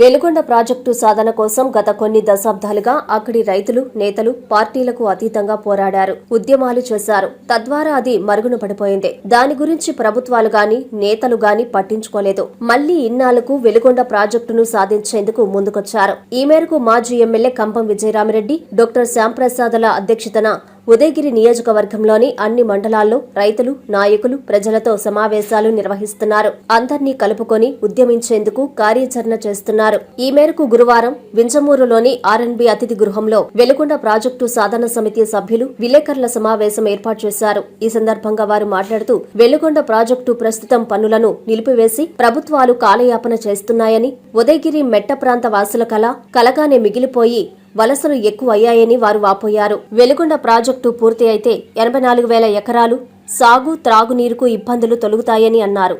Veligonda project సాధన కోసం గత కొన్ని దశాబ్దాలుగా అక్కడి రైతులు నేతలు పార్టీలకు అతీతంగా పోరాడారు. ఉద్యమాలు చేశారు. తద్వారా అది మరుగున పడిపోయింది. దాని గురించి ప్రభుత్వాలు గాని నేతలు గాని పట్టించుకోలేదు. మళ్ళీ ఇన్నాళ్ళకు వెలుగొండ ప్రాజెక్టును సాధించేందుకు ముందుకొచ్చారు. ఈ మేరకు మాజీ ఎమ్మెల్యే కంపం విజయరామిరెడ్డి డాక్టర్ శ్యాంప్రసాదల అధ్యక్షతన ఉదయగిరి నియోజకవర్గంలోని అన్ని మండలాల్లో రైతులు నాయకులు ప్రజలతో సమావేశాలు నిర్వహిస్తున్నారు. అందర్నీ కలుపుకొని ఉద్యమించేందుకు కార్యాచరణ చేస్తున్నారు. ఈ మేరకు గురువారం వింజమూరులోని ఆర్ఎన్బి అతిథి గృహంలో వెలుగొండ ప్రాజెక్టు సాధన సమితి సభ్యులు విలేకరుల సమావేశం ఏర్పాటు చేశారు. ఈ సందర్భంగా వారు మాట్లాడుతూ వెలుగొండ ప్రాజెక్టు ప్రస్తుతం పనులను నిలిపివేసి ప్రభుత్వాలు కాలయాపన చేస్తున్నాయని ఉదయగిరి మెట్ట ప్రాంత వాసుల కళ కలగానే మిగిలిపోయి వలసలు ఎక్కువ అయ్యాయని వారు వాపోయారు. వెలుగొండ ప్రాజెక్టు పూర్తి అయితే ఎనభై నాలుగు వేల ఎకరాలు సాగు త్రాగునీరుకు ఇబ్బందులు తొలగుతాయని అన్నారు.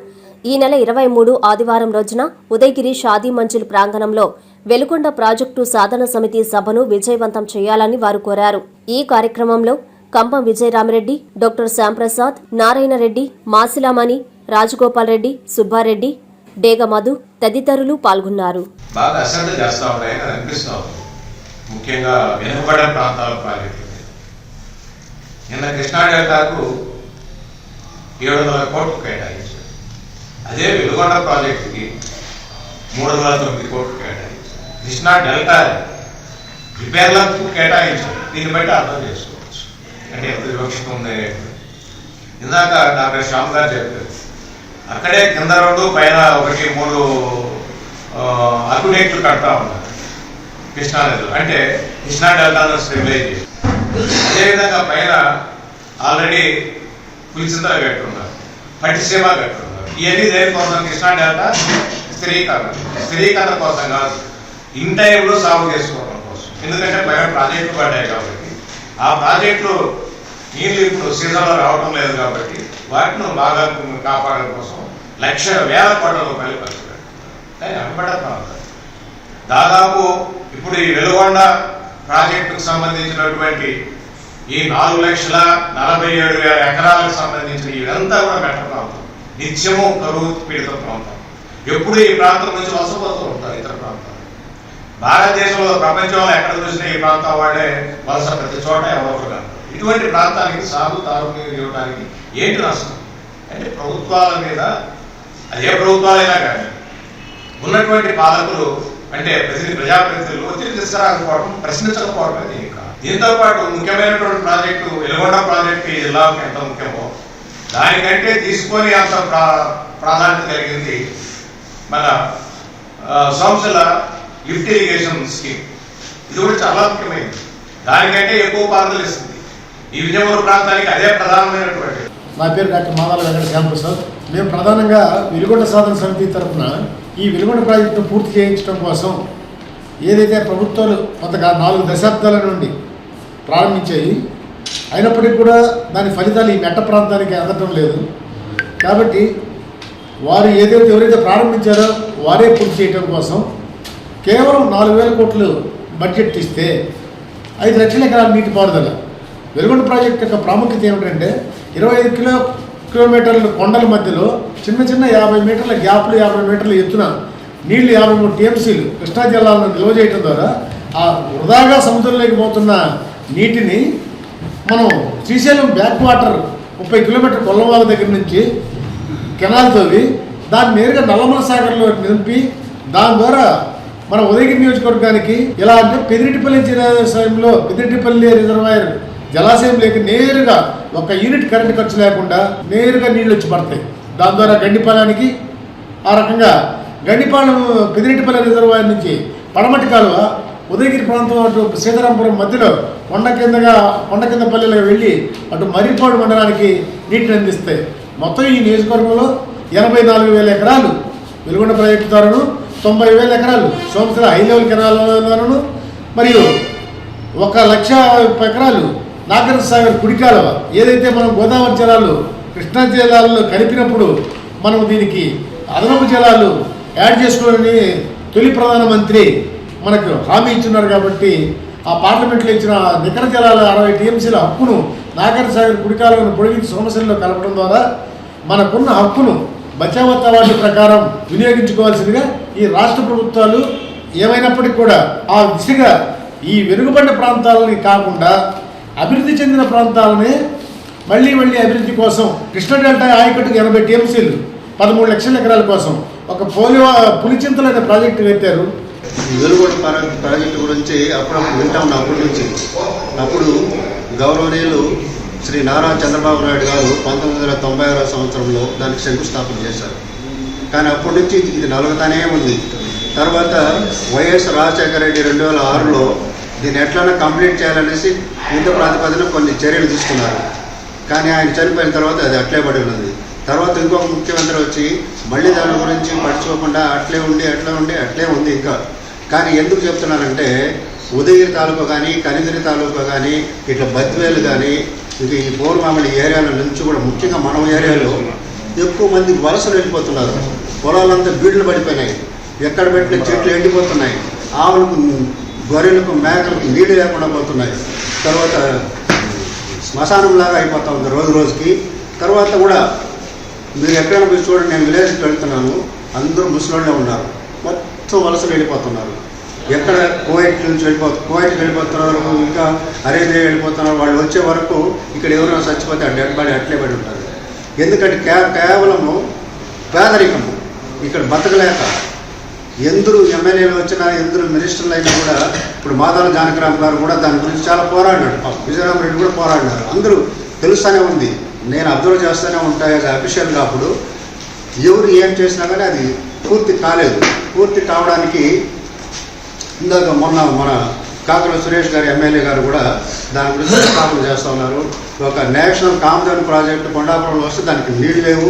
ఈ నెల ఇరవై మూడు ఆదివారం రోజున ఉదయగిరి షాదీ మంజిల్ ప్రాంగణంలో వెలుగొండ ప్రాజెక్టు సాధన సమితి సభను విజయవంతం చేయాలని వారు కోరారు. ఈ కార్యక్రమంలో కంపం విజయరామరెడ్డి డాక్టర్ శ్యాంప్రసాద్ నారాయణరెడ్డి మాసిలామణి రాజగోపాల్ రెడ్డి సుబ్బారెడ్డి డేగ మధు తదితరులు పాల్గొన్నారు. బాగా ముఖ్యంగా వెనుకబడిన ప్రాంతాల ప్రాజెక్టులు మీద. నిన్న కృష్ణా డెల్టాకు ఏడు వందల కోట్లు కేటాయించారు. అదే వెలుగొండ ప్రాజెక్టుకి మూడు వందల తొమ్మిది కోట్లు కేటాయించారు. కృష్ణా డెల్టా రిపేర్లకు కేటాయించారు. దీన్ని బట్టి అర్థం చేసుకోవచ్చు. అంటే ఎంత వివక్షత ఉంది ఇందాక డాక్టర్ శ్యామ్ గారు చెప్పారు. అక్కడే కింద రెండు పైన ఒకటి మూడు అకుడేట్లు కడతా ఉన్నారు. కృష్ణా నదిలో. అంటే కృష్ణా డెల్టాను స్టెబిలైజ్ చేసి అదేవిధంగా పైన ఆల్రెడీ పులిచింతలు కట్టున్నారు. పట్టిసీమ కట్టున్నారు. ఇవన్నీ దేని కోసం? కృష్ణా డెల్టా స్థిరీకరణ స్థిరీకరణ కోసం కాదు. ఇన్ టైంలో సాగు చేసుకోవడం కోసం. ఎందుకంటే పైన ప్రాజెక్టులు పడ్డాయి కాబట్టి. ఆ ప్రాజెక్టులు నీళ్ళు ఇప్పుడు సీజన్లో రావడం లేదు కాబట్టి వాటిని బాగా కాపాడడం కోసం లక్ష వేల కోట్ల రూపాయలు ఖర్చు పెట్టారు. కానీ వెంబడ దాదాపు ఇప్పుడు ఈ వెలుగొండ ప్రాజెక్టుకు సంబంధించినటువంటి ఈ నాలుగు లక్షల నలభై ఏడు వేల ఎకరాలకు సంబంధించిన ఇదంతా కూడా మెట్ట ప్రాంతం. నిత్యము కరువు పీడిత ప్రాంతం. ఎప్పుడు ఈ ప్రాంతం నుంచి వలసపోతూ ఉంటారు ఇతర ప్రాంతాలు. భారతదేశంలో ప్రపంచంలో ఎక్కడ చూసినా ఈ ప్రాంతం వాళ్ళే వలస ప్రతి చోట ఎవరు ఇటువంటి ప్రాంతానికి సాగు తాగునీరు ఇవ్వడానికి ఏంటి నష్టం? అంటే ప్రభుత్వాల మీద అదే ప్రభుత్వాలైనా కానీ ఉన్నటువంటి పాలకులు అంటే ప్రతి ప్రజాప్రతినిధులు ఒత్తిడి తీసుకురాకపోవడం ప్రశ్నించకపోవడం దీనికి. కారణం. దీంతో పాటు ముఖ్యమైనటువంటి ప్రాజెక్టు వెలుగొండ ప్రాజెక్టు ఈ జిల్లాకు ఎంత ముఖ్యమో దానికంటే తీసుకొని అంత ప్రా ప్రాధాన్యత కలిగింది మన సంస్థల లిఫ్ట్ ఇరిగేషన్ స్కీమ్. ఇది కూడా చాలా ముఖ్యమైనది. దానికంటే ఎక్కువ పాలనలు ఇస్తుంది. ఈ విజయవాడ ప్రాంతానికి అదే ప్రధానమైనటువంటి నా పేరు డాక్టర్ మాదాల వెంకట శ్యాంప్రసాద్ మేము ప్రధానంగా వెలుగొండ సాధన సమితి తరఫున ఈ వెలుగొండ ప్రాజెక్టును పూర్తి చేయించడం కోసం ఏదైతే ప్రభుత్వాలు కొంత నాలుగు దశాబ్దాల నుండి ప్రారంభించాయి అయినప్పటికీ కూడా దాని ఫలితాలు ఈ మెట్ట ప్రాంతానికి అందటం లేదు. కాబట్టి వారు ఏదైతే ఎవరైతే ప్రారంభించారో వారే పూర్తి చేయడం కోసం కేవలం నాలుగు వేల కోట్లు బడ్జెట్ ఇస్తే ఐదు లక్షల ఎకరాల నీటిపారుదల. వెలుగొండ ప్రాజెక్ట్ యొక్క ప్రాముఖ్యత ఏమిటంటే ఇరవై ఐదు కిలో కిలోమీటర్ల కొండల మధ్యలో చిన్న చిన్న యాభై మీటర్ల గ్యాప్లు యాభై మీటర్ల ఎత్తున నీళ్ళు యాభై మూడు టీఎంసీలు కృష్ణా జిల్లాలో నిల్వ చేయడం ద్వారా ఆ వృధాగా సముద్రంలోకి పోతున్న నీటిని మనం శ్రీశైలం బ్యాక్ వాటర్ ముప్పై కిలోమీటర్ కొల్లవాల దగ్గర నుంచి కెనాల్ తోవి దాన్ని నేరుగా నల్లమల సాగర్లో నింపి దాని ద్వారా మన ఉదయగిరి నియోజకవర్గానికి ఎలా అంటే పెదిరెడ్డిపల్లి సమయంలో పెదిరెడ్డిపల్లి రిజర్వాయర్ జలాశయం లేక నేరుగా ఒక యూనిట్ కరెంట్ ఖర్చు లేకుండా నేరుగా నీళ్ళు వచ్చి పడతాయి. దాని ద్వారా గండిపాలానికి ఆ రకంగా గండిపాలెం పెదిరెడ్డిపల్లి రిజర్వాయర్ నుంచి పడమటి కాలువ ఉదయగిరి ప్రాంతం అటు సీతారాంపురం మధ్యలో కొండ కిందగా కొండ కింద పల్లెలకు వెళ్ళి అటు మరిపాడు మండలానికి నీటిని అందిస్తాయి. మొత్తం ఈ నియోజకవర్గంలో ఎనభై నాలుగు వేల ఎకరాలు. వెలుగొండ ప్రాజెక్టు ద్వారాను తొంభై వేల ఎకరాలు. సోమసర హై లెవెల్ కెనాల్ ద్వారాను మరియు ఒక లక్ష ఎకరాలు నాగర్ సాగర్ కుడికాలవ. ఏదైతే మనం గోదావరి జలాలు కృష్ణా జలాల్లో కలిపినప్పుడు మనం దీనికి అదనపు జలాలు యాడ్ చేసుకోవాలని తొలి ప్రధానమంత్రి మనకు హామీ ఇచ్చున్నారు కాబట్టి ఆ పార్లమెంట్లో ఇచ్చిన నికర జలాల అరవై టీఎంసీల హక్కును నాగర్ సాగర్ కుడికాలను పొడిగించి సోమశిలలో కలపడం ద్వారా మనకున్న హక్కును బచావత్ అవార్డు ప్రకారం వినియోగించుకోవాల్సిందిగా ఈ రాష్ట్ర ప్రభుత్వాలు ఏమైనప్పటికీ కూడా ఆ దిశగా ఈ వెనుకబడిన ప్రాంతాలని కాకుండా అభివృద్ధి చెందిన ప్రాంతాలని మళ్ళీ మళ్ళీ అభివృద్ధి కోసం కృష్ణ డెల్టా ఆయకట్టుకు ఎనభై టీఎంసీలు పదమూడు లక్షల ఎకరాల కోసం. ఒక పోలియో పులిచింతలు అనే ప్రాజెక్టు పెట్టారు ఈ ప్రాజెక్టు గురించి అప్పుడప్పుడు వింటా ఉన్నాం అప్పటి నుంచి. అప్పుడు గౌరవనీయులు శ్రీ నారా చంద్రబాబు నాయుడు గారు పంతొమ్మిది వందల తొంభై ఆరో సంవత్సరంలో దానికి శంకుస్థాపన చేశారు. కానీ అప్పటి నుంచి ఇది నలుగుతానే ఉంది. తర్వాత వైఎస్ రాజశేఖర రెడ్డి రెండు వేల ఆరులో దీన్ని ఎట్లన్నా కంప్లీట్ చేయాలనేసి యుద్ధ ప్రాతిపదన కొన్ని చర్యలు తీసుకున్నారు. కానీ ఆయన చనిపోయిన తర్వాత అది అట్లే పడి ఉన్నది. తర్వాత ఇంకొక ముఖ్యమంత్రి వచ్చి మళ్ళీ దాని గురించి పడుచుకోకుండా అట్లే ఉండి అట్లే ఉండి అట్లే ఉంది ఇంకా. కానీ ఎందుకు చెప్తున్నానంటే ఉదయగిరి తాలూకా కానీ కనిగిరి తాలూకా కానీ ఇట్లా బద్వేలు కానీ ఇక ఈ పూర్వమామలి ఏరియాల నుంచి కూడా ముఖ్యంగా మన ఏరియాలో ఎక్కువ మంది వలసలు వెళ్ళిపోతున్నారు. పొలాలంతా బీడ్లు పడిపోయినాయి. ఎక్కడ పెట్టిన చెట్లు ఎండిపోతున్నాయి. ఆవులకు గొర్రెలకు మేకలకు నీళ్ళు లేకుండా పోతున్నాయి. తర్వాత శ్మశానంలాగా అయిపోతా ఉంది రోజు రోజుకి. తర్వాత కూడా మీరు ఎక్కడైనా పోయి చూడండి నేను విలేజ్కి వెళ్తున్నాను. అందరూ ముసలోళ్ళే ఉన్నారు. మొత్తం వలసలు వెళ్ళిపోతున్నారు. ఎక్కడ కోవైట్ నుంచి వెళ్ళిపోతు కోవైట్కి వెళ్ళిపోతున్నారు ఇంకా అరేబియా వెళ్ళిపోతున్నారు. వాళ్ళు వచ్చే వరకు ఇక్కడ ఎవరైనా చచ్చిపోతే ఆ డెడ్ బాడీ అట్లే పడి ఉంటారు. ఎందుకంటే కేవలము పేదరికము. ఇక్కడ బతకలేక ఎందరు ఎమ్మెల్యేలు వచ్చినా ఎందరు మినిస్టర్లు అయినా కూడా ఇప్పుడు మాదాల జానకరామ్ గారు కూడా దాని గురించి చాలా పోరాడినాడు పాపం విజయరామ రెడ్డి కూడా పోరాడినారు అందరూ తెలుస్తూనే ఉంది. నేను అబ్జర్వ్ చేస్తూనే ఉంటాయి అది అఫీషియల్గా అప్పుడు. ఎవరు ఏం చేసినా కానీ అది పూర్తి కాలేదు. పూర్తి కావడానికి ఇందాక మొన్న మన కాకుల సురేష్ గారు ఎమ్మెల్యే గారు కూడా దాని గురించి ప్రస్తాపన చేస్తూ ఉన్నారు. ఒక నేషనల్ కామధేను ప్రాజెక్టు కొండాపురంలో వస్తే దానికి నీళ్ళు లేవు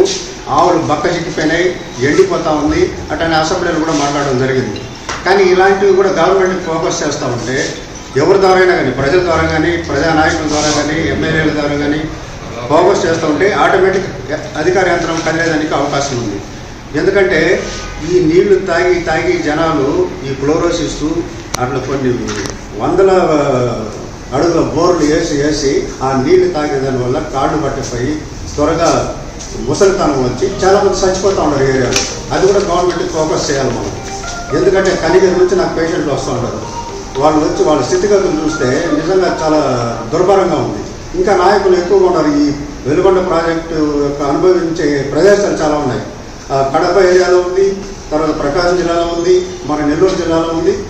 ఆవులు బక్క చిక్కిపోయినాయి ఎండిపోతూ ఉంది అటనే అసెంబ్లీలో కూడా మాట్లాడడం జరిగింది. కానీ ఇలాంటివి కూడా గవర్నమెంట్ ఫోకస్ చేస్తూ ఉంటే ఎవరి ద్వారా అయినా కానీ ప్రజల ద్వారా కానీ ప్రజానాయకుల ద్వారా కానీ ఎమ్మెల్యేల ద్వారా కానీ ఫోకస్ చేస్తూ ఉంటే ఆటోమేటిక్ అధికార యంత్రం కదిలేదానికి అవకాశం ఉంది. ఎందుకంటే ఈ నీళ్ళు తాగి తాగి జనాలు ఈ క్లోరోసిస్ అట్లా కొన్ని వందల అడుగుల బోర్లు వేసి వేసి ఆ నీళ్ళు తాగిన వల్ల కాళ్ళు పట్టిపోయి త్వరగా ముసలితనం వచ్చి చాలా మంది చచ్చిపోతూ ఉన్నారు ఏరియాలో. అది కూడా గవర్నమెంట్ ఫోకస్ చేయాలి మనం. ఎందుకంటే కనిగిరి నుంచి నాకు పేషెంట్లు వస్తూ ఉంటారు వాళ్ళు వచ్చి వాళ్ళ స్థితిగతులు చూస్తే నిజంగా చాలా దుర్భరంగా ఉంది. ఇంకా నాయకులు ఎక్కువగా ఉన్నారు. ఈ వెలుగొండ ప్రాజెక్టు యొక్క అనుభవించే ప్రదేశాలు చాలా ఉన్నాయి. ఆ, కడప ఏరియాలో ఉంది తర్వాత ప్రకాశం జిల్లాలో ఉంది మన నెల్లూరు జిల్లాలో ఉంది.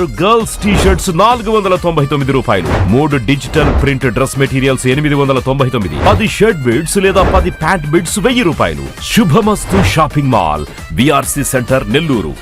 ఆరు గర్ల్స్ టీ షర్ట్స్ నాలుగు వందల తొంభై తొమ్మిది రూపాయలు. మూడు డిజిటల్ ప్రింట్ డ్రెస్ మెటీరియల్స్ ఎనిమిది వందల తొంభై తొమ్మిది. పది షర్ట్ బిడ్స్ లేదా పది ప్యాంట్ బిడ్స్ వెయ్యి రూపాయలు. Shubhamastu shopping mall VRC centre Nellore.